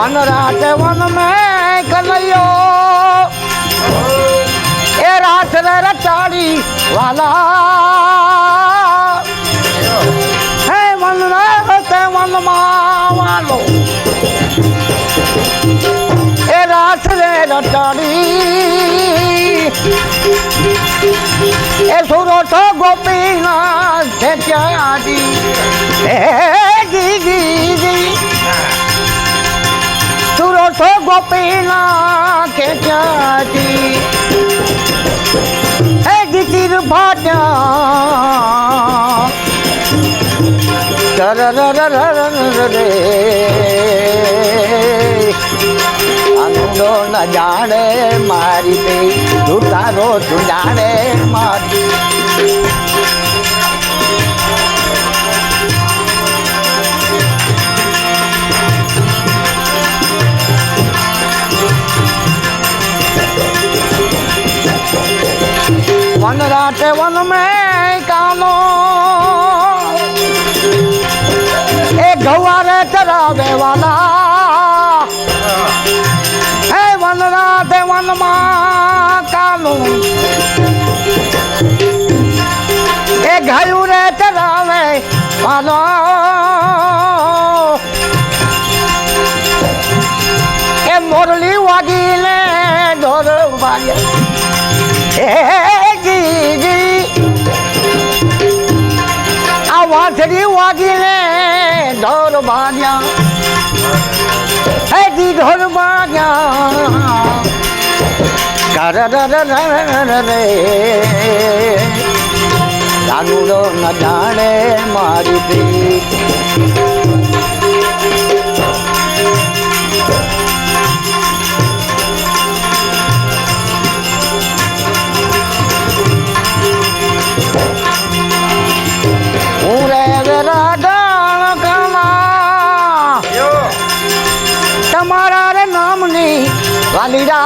One रात, one में कलयो ए रात रे रताड़ी वाला। है वन रात, वन ए रात रे ए सुरो तो गोपीनाथ त्यागी ए તો ગોપીના કે ત્યાંજી એ ગીતીર ભાટ્યા રે આનંદો ન જાણે મારી દે તું તારો તું જાણે મારી રાતે વન મેં કાનો. એ ગવારે ચરાવે વાલા. હે વન રાતે વનમાં કાનો. એ ઘયું રે ચરાવે વાલો. એ મોરલી વાગીને ઢોર વાગે હે छड़ी वादी में ढोल बाजा। है दी ढोल बाजा। कर रे जानूरो न जाने मारी प्रीत। વાલીડા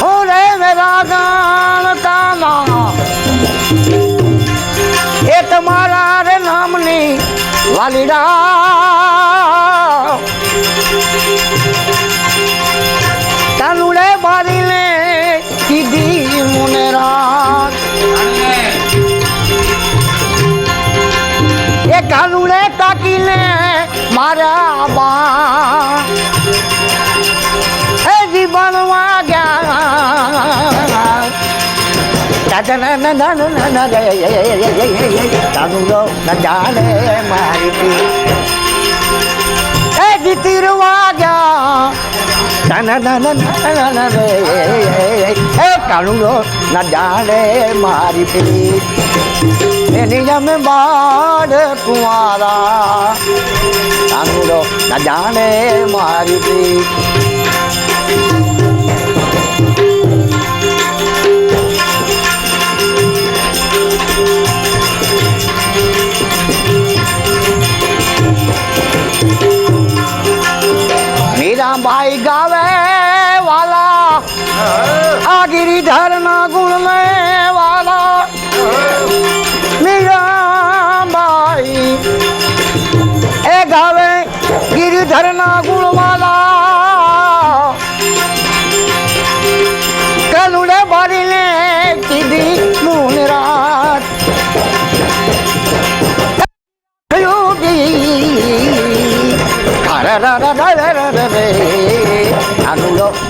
હું રે વેરા ગાણ કાના એ તમારા રે નામની વાલીડા કાનુડે બારીને કીધી મુને રાત. એ કાનુડે મારા બા એ જીવન વાગ્યા કાનુડો ન જાણે મારી એ જીતીર કાનુડો ન જાણે મારી પીરી એની જમે બાળ કુંવારા કાનુડો ન મારી પીરી મીરાબાઈ ગાવે गिरिधर ना गुण में वाला। मीराबाई ए गावे गिरिधर ना गुण वाला। कनुड़े बरिले किदी मुन रात। योगी। रा।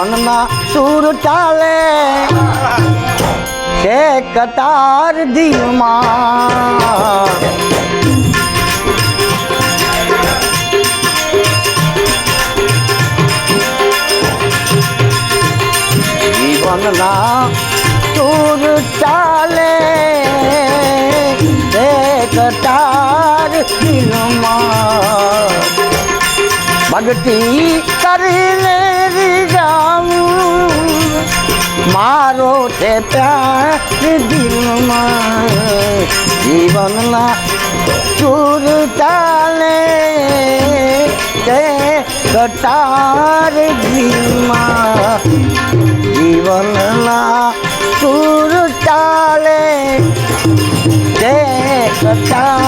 वंगना सूर चाले। से कतार दी माँ। जीवन ना चाले। से कतार दी माँ। भगती कर ले રીજામ મારો તે પ્યાર દિલમાં જીવનના ચૂર ચાલે તે કટાર દિલમાં જીવનના ચૂર ચાલે તે કટાર